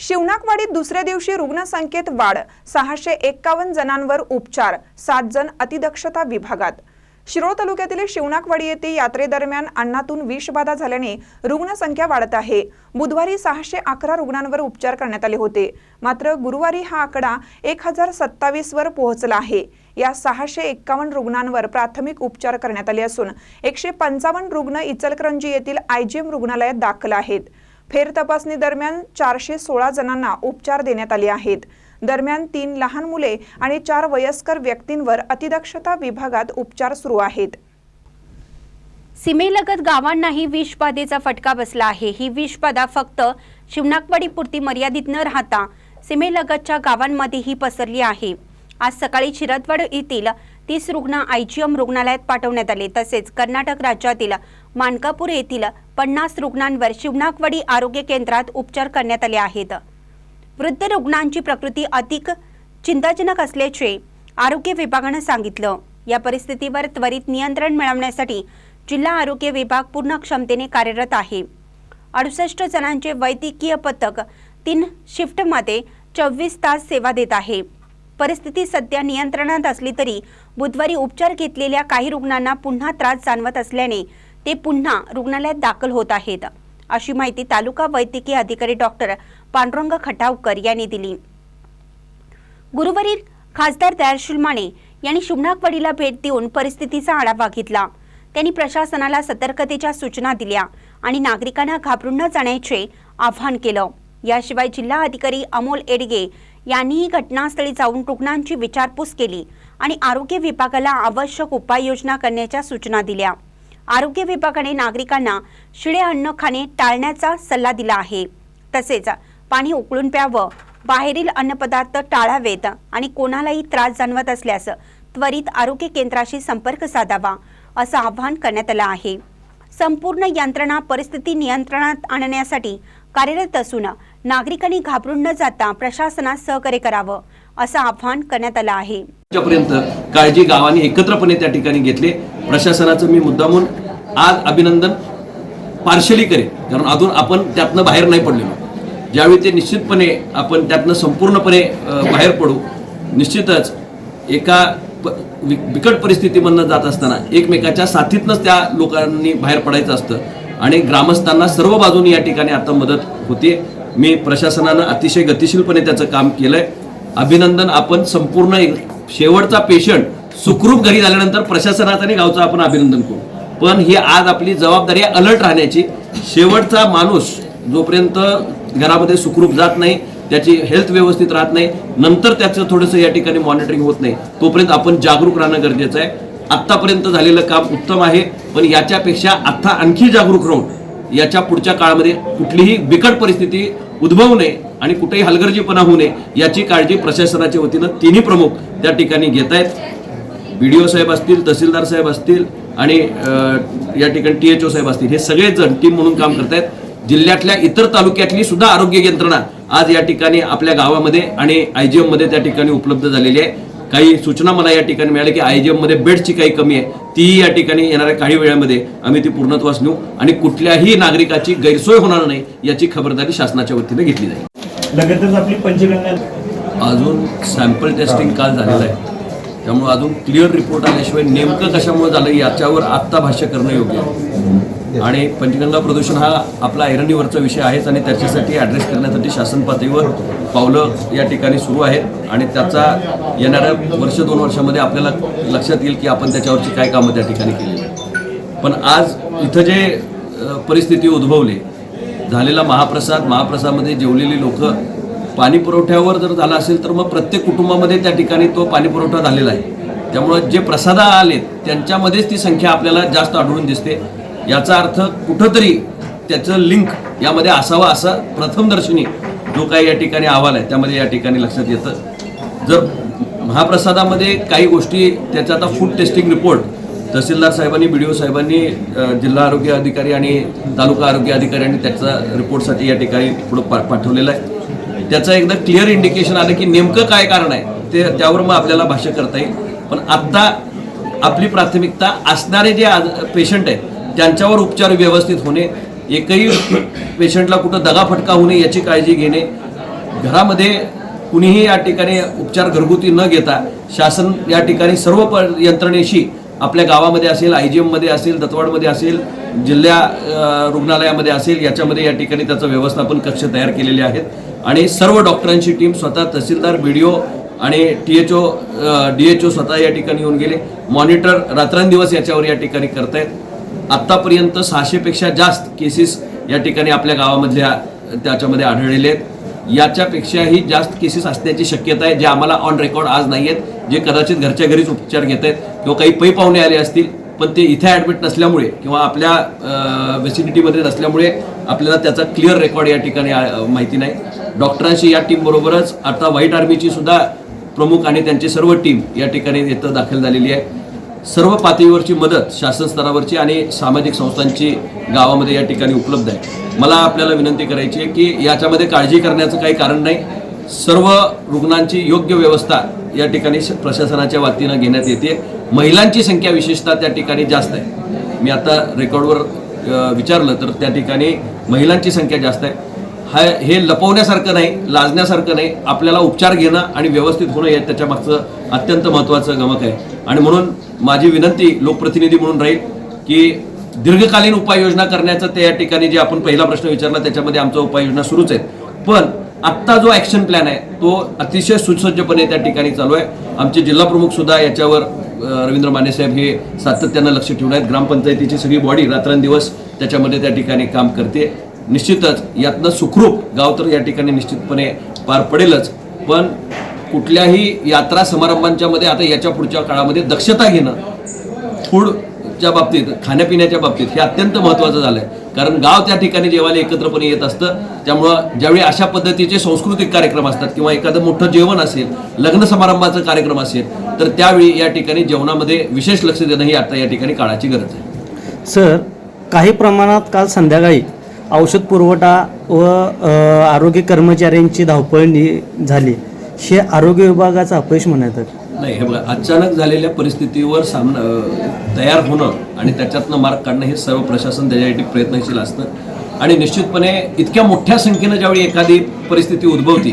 शिवनाकवाडीत दुसऱ्या दिवशी रुग्णसंख्येत वाढ. सहाशे एक्कावन्न जणांवर उपचार. सात जण अतिदक्षता विभागात. शिरोळ तालुक्यातील शिवनाकवाडी येथे यात्रेदरम्यान अन्नातून विषबाधा झाल्याने रुग्णसंख्या वाढत आहे. बुधवारी सहाशे अकरा रुग्णांवर उपचार करण्यात आले होते. मात्र गुरुवारी हा आकडा एक हजार सत्तावीसवर पोहोचला आहे. या सहाशे एक्कावन्न रुग्णांवर प्राथमिक उपचार करण्यात आले असून एकशे पंचावन्न रुग्ण इचलकरंजी येथील आयजीएम रुग्णालयात दाखल आहेत. फेर तपासणी दरम्यान चारशे सोळा जणांना उपचार देण्यात आले आहेत. दरम्यान तीन लहान मुले आणि चार वयस्कर व्यक्तींवर अतिदक्षता विभागात उपचार सुरू आहेत. सीमेलगत गावांनाही विषबाधेचा फटका बसला आहे. ही विषबाधा फक्त शिवनाकवाडीपुरती मर्यादित न राहता सीमेलगतच्या गावांमध्येही पसरली आहे. आज सकाळी शिरदवाड येथील तीस रुग्ण आयजीएम रुग्णालयात पाठवण्यात आले. तसेच कर्नाटक राज्यातील मानकापूर येथील पन्नास रुग्णांवर शिवनाकवाडी आरोग्य केंद्रात उपचार करण्यात आले आहेत. वृद्ध रुग्णांची प्रकृती अधिक चिंताजनक असल्याचे आरोग्य विभागानं सांगितलं. या परिस्थितीवर त्वरित नियंत्रण मिळवण्यासाठी जिल्हा आरोग्य विभाग पूर्ण क्षमतेने कार्यरत आहे. अडुसष्ट जणांचे वैद्यकीय पथक तीन शिफ्टमध्ये चोवीस तास सेवा देत आहे. परिस्थिती सध्या नियंत्रणात असली तरी बुधवारी उपचार घेतलेल्या काही रुग्णांना पुन्हा त्रास जाणवत असल्याने ते पुन्हा रुग्णालयात दाखल होत आहेत. अशी माहिती तालुका वैद्यकीय अधिकारी डॉक्टर पांडुरंग खटावकर यांनी दिली. गुरुवारी खासदार दयाळशील माने यांनी शिवनाकवाडीला भेट देऊन परिस्थितीचा आढावा घेतला. त्यांनी प्रशासनाला सतर्कतेच्या सूचना दिल्या आणि नागरिकांना घाबरून न जाण्याचे आवाहन केलं. याशिवाय जिल्हा अधिकारी अमोल एडगे यांनीही घटनास्थळी जाऊन रुग्णांची विचारपूस केली आणि आरोग्य विभागाला आवश्यक उपाययोजना करण्याच्या सूचना दिल्या. आरोग्य विभागाने नागरिकांना शिळे अन्न खाणे टाळण्याचा सल्ला दिला आहे. तसेच पाणी उकळून प्यावं बाहेरील अन्नपदार्थ टाळावेत आणि कोणालाही त्रास जाणवत असल्यास त्वरित आरोग्य केंद्राशी संपर्क साधावा असं आवाहन करण्यात आलं आहे. संपूर्ण यंत्रणा परिस्थिती नियंत्रणात आणण्यासाठी कार्यरत असून नागरिकांनी घाबरून न जाता प्रशासनास सहकार्य करावं असं आवाहन करण्यात आलं आहे. पर्यंत काळजी गावाने एकत्रपणे त्या ठिकाणी घेतले. प्रशासनाचं मी मुद्दामून आज अभिनंदन पार्शली करेन. कारण अजून आपण त्यातनं बाहेर नाही पडलेलो. ज्यावेळी ते निश्चितपणे आपण त्यातनं संपूर्णपणे बाहेर पडू निश्चितच एका बिकट परिस्थितीमधनं जात असताना एकमेकाच्या साथीतनंच त्या लोकांनी बाहेर पडायचं असतं. आणि ग्रामस्थांना सर्व बाजूनी या ठिकाणी आता मदत होते मी प्रशासनानं अतिशय गतिशीलपणे त्याचं काम केलंय. अभिनंदन आपण संपूर्ण एक शेवटचा पेशंट सुखरूप घरी झाल्यानंतर प्रशासनाचं आणि गावचं आपण अभिनंदन करू. पण ही आज आपली जबाबदारी आहे अलर्ट राहण्याची. शेवटचा माणूस जोपर्यंत घरामध्ये सुखरूप जात नाही त्याची हेल्थ व्यवस्थित राहत नाही नंतर त्याचं थोडंसं या ठिकाणी मॉनिटरिंग होत नाही तोपर्यंत आपण जागरूक राहणं गरजेचं आहे. आत्तापर्यंत झालेलं काम उत्तम आहे पण याच्यापेक्षा आत्ता आणखी जागरूक राहून याच्या पुढच्या काळामध्ये कुठलीही बिकट परिस्थिती उद्भवू नये आणि कुठेही हलगर्जीपणा होऊ नये याची काळजी प्रशासनाच्या वतीनं तिन्ही प्रमुख त्या ठिकाणी घेत आहेत. बी डी ओ साहेब असतील तहसीलदार साहेब असतील आणि या ठिकाणी टी एच ओ साहेब असतील. हे सगळेजण टीम म्हणून काम करत आहेत. जिल्ह्यातल्या इतर तालुक्यातली सुद्धा आरोग्य यंत्रणा आज या ठिकाणी आपल्या गावामध्ये आणि आय जी मध्ये त्या ठिकाणी उपलब्ध झालेली आहे. काही सूचना मला या ठिकाणी मिळाल्या की आय जी मध्ये बेडची काही कमी आहे तीही या ठिकाणी येणाऱ्या काही वेळामध्ये आम्ही ती पूर्णत्वास नेऊ आणि कुठल्याही नागरिकाची गैरसोय होणार नाही याची खबरदारी शासनाच्या वतीने घेतली जाईल. लगेचच आपली पंचगंगा अजून सॅम्पल टेस्टिंग काल झालेलं आहे. त्यामुळे अजून क्लिअर रिपोर्ट आल्याशिवाय नेमकं कशामुळे झालं याच्यावर आत्ता भाष्य करणं योग्य आहे. आणि पंचगंगा प्रदूषण हा आपला ऐरणीवरचा विषय आहेच आणि त्याच्यासाठी ॲड्रेस करण्यासाठी शासन पातळीवर पावलं या ठिकाणी सुरू आहेत. आणि त्याचा येणाऱ्या वर्ष दोन वर्षामध्ये आपल्याला लक्षात येईल की आपण त्याच्यावरची काय कामं त्या ठिकाणी केली. पण आज इथं जे परिस्थिती उद्भवली झालेला महाप्रसाद महाप्रसादमध्ये जेवलेली लोक पाणी पुरवठ्यावर जर झाला असेल तर मग प्रत्येक कुटुंबामध्ये त्या ठिकाणी तो पाणी पुरवठा झालेला आहे. त्यामुळं जे प्रसादा आलेत त्यांच्यामध्येच ती संख्या आपल्याला जास्त आढळून दिसते. याचा अर्थ कुठंतरी त्याचं लिंक यामध्ये असावा असा प्रथमदर्शनी जो काही या ठिकाणी अहवाल आहे त्यामध्ये या ठिकाणी लक्षात येतं. जर महाप्रसादामध्ये काही गोष्टी त्याचा आता फूड टेस्टिंग रिपोर्ट तहसीलदार साहेबांनी बी डी ओ साहेबांनी जिल्हा आरोग्य अधिकारी आणि तालुका आरोग्य अधिकाऱ्यांनी त्याचा रिपोर्टसाठी या ठिकाणी पुढं पा पाठवलेला आहे. त्याचं एकदा क्लिअर इंडिकेशन आलं की नेमकं काय कारण आहे ते त्यावर मग आपल्याला भाष्य करता येईल. पण आत्ता आपली प्राथमिकता असणारे जे आज पेशंट आहेत त्यांच्यावर उपचार व्यवस्थित होणे एकही पेशंटला कुठं दगाफटका होणे याची काळजी घेणे घरामध्ये कुणीही या ठिकाणी उपचार घरगुती न घेता शासन या ठिकाणी सर्व प यंत्रणेशी आपल्या गावामध्ये असेल आय जी एममध्ये असेल दत्तवाडमध्ये असेल जिल्हा रुग्णालयामध्ये असेल याच्यामध्ये या ठिकाणी त्याचं व्यवस्थापन कक्ष तयार केलेले आहेत. आणि सर्व डॉक्टरांची टीम स्वतः तहसीलदार बी डी ओ आणि T H O D H O स्वतः या ठिकाणी येऊन गेले. मॉनिटर रात्रंदिवस याच्यावर या ठिकाणी करतायत. आत्तापर्यंत सहाशेपेक्षा जास्त केसेस या ठिकाणी आपल्या गावामधल्या त्याच्यामध्ये आढळलेले आहेत. याच्यापेक्षाही जास्त केसेस असण्याची शक्यता आहे जे आम्हाला ऑन रेकॉर्ड आज नाही आहेत जे कदाचित घरच्या घरीच उपचार घेत आहेत किंवा काही पै पाहुणे आले असतील पण ते इथे ॲडमिट नसल्यामुळे किंवा आपल्या व्हेसिडिटीमध्ये नसल्यामुळे आपल्याला त्याचा क्लिअर रेकॉर्ड या ठिकाणी माहिती नाही. डॉक्टरांशी या टीमबरोबरच आता व्हाईट आर्मीची सुद्धा प्रमुख आणि त्यांची सर्व टीम या ठिकाणी इथं दाखल झालेली आहे. सर्व पातळीवरची मदत शासन स्तरावरची आणि सामाजिक संस्थांची गावामध्ये या ठिकाणी उपलब्ध आहे. मला आपल्याला विनंती करायची आहे की याच्यामध्ये काळजी करण्याचं काही कारण नाही. सर्व रुग्णांची योग्य व्यवस्था या ठिकाणी श- प्रशासनाच्या वतीनं घेण्यात येते. महिलांची संख्या विशेषतः त्या ठिकाणी जास्त आहे. मी आता रेकॉर्डवर विचारलं तर त्या ठिकाणी महिलांची संख्या जास्त आहे. हा हे लपवण्यासारखं नाही लाजण्यासारखं नाही. आपल्याला उपचार घेणं आणि व्यवस्थित होणं हे त्याच्यामागचं अत्यंत महत्त्वाचं गमक आहे. आणि म्हणून माझी विनंती लोकप्रतिनिधी म्हणून राहील की दीर्घकालीन उपाययोजना करण्याचा त्या ठिकाणी जे आपण पहिला प्रश्न विचारला त्याच्यामध्ये आमचा उपाययोजना सुरूच आहेत. पण आत्ता जो ॲक्शन प्लॅन आहे तो अतिशय सुसज्जपणे त्या ठिकाणी चालू आहे. आमचे जिल्हा प्रमुख सुद्धा याच्यावर रवींद्र माने साहेब हे सातत्यानं लक्ष ठेवून आहेत. ग्रामपंचायतीची सगळी बॉडी रात्रंदिवस त्याच्यामध्ये त्या ठिकाणी काम करते. निश्चितच यातनं सुखरूप गाव तर या ठिकाणी निश्चितपणे पार पडेलच. पण कुठल्याही यात्रा समारंभांच्या मध्ये आता याच्या पुढच्या काळामध्ये दक्षता घेणं फूडच्या बाबतीत खाण्यापिण्याच्या बाबतीत हे अत्यंत महत्त्वाचं झालं आहे कारण गाव त्या ठिकाणी जेवायला एकत्रपणे येत असतं. त्यामुळं ज्यावेळी अशा पद्धतीचे सांस्कृतिक कार्यक्रम असतात किंवा एखादं मोठं जेवण असेल लग्न समारंभाचा कार्यक्रम असेल तर त्यावेळी या ठिकाणी जेवणामध्ये विशेष लक्ष देणं ही आता या ठिकाणी काळाची गरज आहे. सर काही प्रमाणात काल संध्याकाळी औषध पुरवठा व आरोग्य कर्मचाऱ्यांची धावपळणी झाली. हे आरोग्य विभागाचं अपयश म्हणायचं नाही हे बघा अचानक झालेल्या परिस्थितीवर सामना तयार होणं आणि त्याच्यातनं मार्ग काढणं हे सर्व प्रशासन त्याच्यासाठी प्रयत्नशील असतं. आणि निश्चितपणे इतक्या मोठ्या संख्येनं ज्यावेळी एखादी परिस्थिती उद्भवते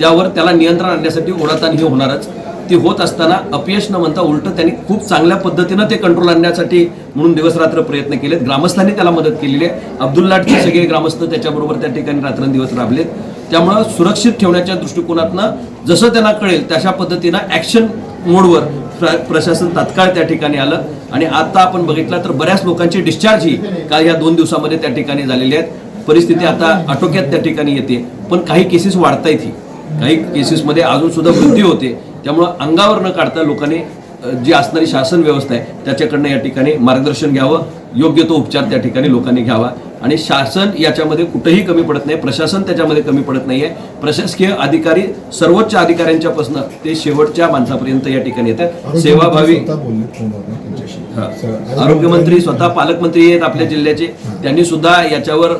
त्यावर त्याला नियंत्रण आणण्यासाठी ओढाताण ही होणारच. ती होत असताना अपयश न म्हणता उलटं त्यांनी खूप चांगल्या पद्धतीनं ते कंट्रोल आणण्यासाठी म्हणून दिवसरात्र प्रयत्न केलेत. ग्रामस्थांनी त्याला मदत केलेली आहे. अब्दुल्लाटचे सगळे ग्रामस्थ त्याच्याबरोबर त्या ठिकाणी रात्रंदिवस राबलेत. त्यामुळं सुरक्षित ठेवण्याच्या दृष्टिकोनातनं जसं त्यांना कळेल तशा पद्धतीनं ॲक्शन मोडवर प्र प्रशासन तात्काळ त्या ठिकाणी आलं. आणि आता आपण बघितलं तर बऱ्याच लोकांची डिस्चार्ज ही काल या दोन दिवसामध्ये त्या ठिकाणी झालेली आहेत. परिस्थिती आता आटोक्यात त्या ठिकाणी येते. पण काही केसेस वाढतायत ही. काही केसेसमध्ये अजून सुद्धा वृद्धी होते. त्यामुळं अंगावर न काढता लोकांनी जी असणारी शासन व्यवस्था आहे त्याच्याकडनं या ठिकाणी मार्गदर्शन घ्यावं. योग्य तो उपचार त्या ठिकाणी लोकांनी घ्यावा. आणि शासन याच्यामध्ये कुठेही कमी पडत नाही प्रशासन त्याच्यामध्ये कमी पडत नाहीये. प्रशासकीय अधिकारी सर्वोच्च अधिकाऱ्यांच्यापासून ते शेवटच्या माणसापर्यंत या ठिकाणी येतात. सेवाभावी आरोग्यमंत्री स्वतः पालकमंत्री आहेत आपल्या जिल्ह्याचे. त्यांनी सुद्धा याच्यावर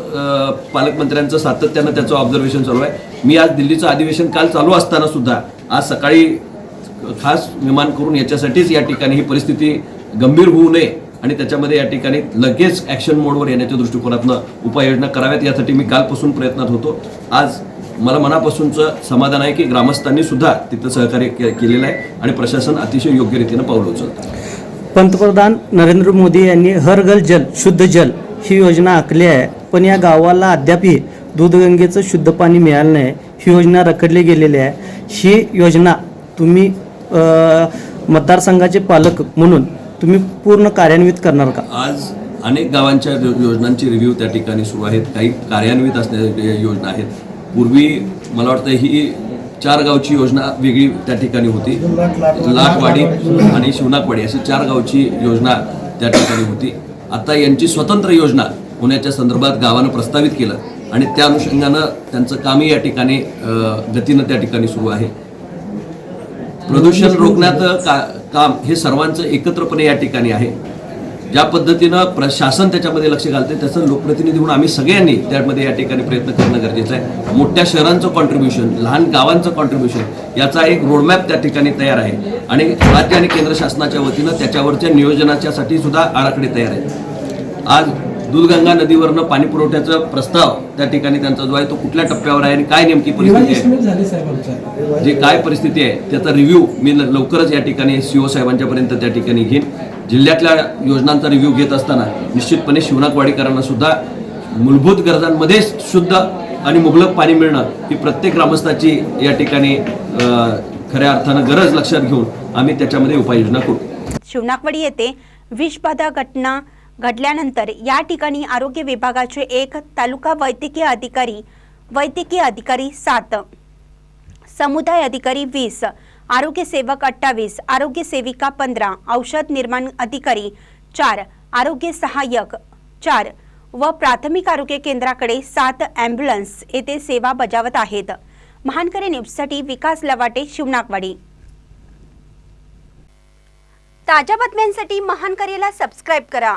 पालकमंत्र्यांचं सातत्यानं त्याचं ऑब्झर्वेशन चालू आहे. मी आज दिल्लीचं अधिवेशन काल चालू असताना सुद्धा आज सकाळी खास विमान करून याच्यासाठीच या ठिकाणी ही परिस्थिती गंभीर होऊ नये. आणि त्याच्यामध्ये या ठिकाणी लगेच ॲक्शन मोडवर येण्याच्या दृष्टिकोनातनं उपाययोजना कराव्यात. यासाठी मी कालपासून प्रयत्नात होतो. आज मला मनापासूनचं समाधान आहे की ग्रामस्थांनी सुद्धा तिथं सहकार्य के- केलेलं आहे आणि प्रशासन अतिशय योग्य रीतीनं पावलं उचलतं. पंतप्रधान नरेंद्र मोदी यांनी हर घर जल शुद्ध जल ही योजना आखली आहे. पण या गावाला अद्यापही दूधगंगेचं शुद्ध पाणी मिळालं नाही. ही योजना रखडली गेलेली आहे. ही योजना तुम्ही मतदारसंघाचे पालक म्हणून तुम्ही पूर्ण कार्यान्वित करणार का? आज अनेक गावांच्या योजनांची रिव्ह्यू त्या ठिकाणी सुरू आहेत. काही कार्यान्वित असणाऱ्या योजना आहेत. पूर्वी मला वाटतं ही चार गावची योजना वेगळी त्या ठिकाणी होती. लाखवाडी आणि शिवनाकवाडी अशी चार गावची योजना त्या ठिकाणी होती. आता यांची स्वतंत्र योजना होण्याच्या संदर्भात गावानं प्रस्तावित केलं आणि त्या अनुषंगानं त्यांचं कामही या ठिकाणी गतीनं त्या ठिकाणी सुरू आहे. प्रदूषण रोखण्याचं का काम हे सर्वांचं एकत्रपणे या ठिकाणी आहे. ज्या पद्धतीनं प्रशासन त्याच्यामध्ये लक्ष घालते त्याचं लोकप्रतिनिधी म्हणून आम्ही सगळ्यांनी त्यामध्ये या ठिकाणी प्रयत्न करणं गरजेचं आहे. मोठ्या शहरांचं कॉन्ट्रीब्युशन लहान गावांचं कॉन्ट्रीब्युशन याचा एक रोडमॅप त्या ठिकाणी तयार आहे. आणि राज्य आणि केंद्र शासनाच्या वतीनं त्याच्यावरच्या नियोजनाच्यासाठी सुद्धा आराखडे तयार आहेत. आज दूधगंगा नदीवरनं पाणी पुरवठ्याचा प्रस्ताव त्या ठिकाणी त्यांचा जो आहे तो कुठल्या टप्प्यावर आहे आणि काय नेमकी परिस्थिती आहे? जे काय परिस्थिती आहे त्याचा रिव्ह्यू मी लवकरच या ठिकाणी सीओ साहेबांच्या पर्यंत त्या ठिकाणी घेईन. जिल्ह्यातल्या योजनांचा रिव्ह्यू घेत असताना निश्चितपणे शिवनाकवाडीकरांना सुद्धा मूलभूत गरजांमध्ये शुद्ध आणि मुबलक पाणी मिळणं ही प्रत्येक ग्रामस्थाची या ठिकाणी खऱ्या अर्थानं गरज लक्षात घेऊन आम्ही त्याच्यामध्ये उपाययोजना करू. शिवनाकवाडी येथे विषबाधा घटना घडल्यानंतर या ठिकाणी आरोग्य विभागाचे एक तालुका वैद्यकीय अधिकारी वैद्यकीय अधिकारी सात समुदाय अधिकारी वीस आरोग्य सेवक अठ्ठावीस आरोग्य सेविका पंधरा औषध निर्माण अधिकारी चार आरोग्य सहाय्यक चार व प्राथमिक आरोग्य केंद्राकडे सात ॲम्ब्युलन्स येथे सेवा बजावत आहेत. महानकरी न्यूजसाठी विकास लवाटे शिवनाकवाडी. ताज्या बातम्यांसाठी महानकरीला सबस्क्राईब करा.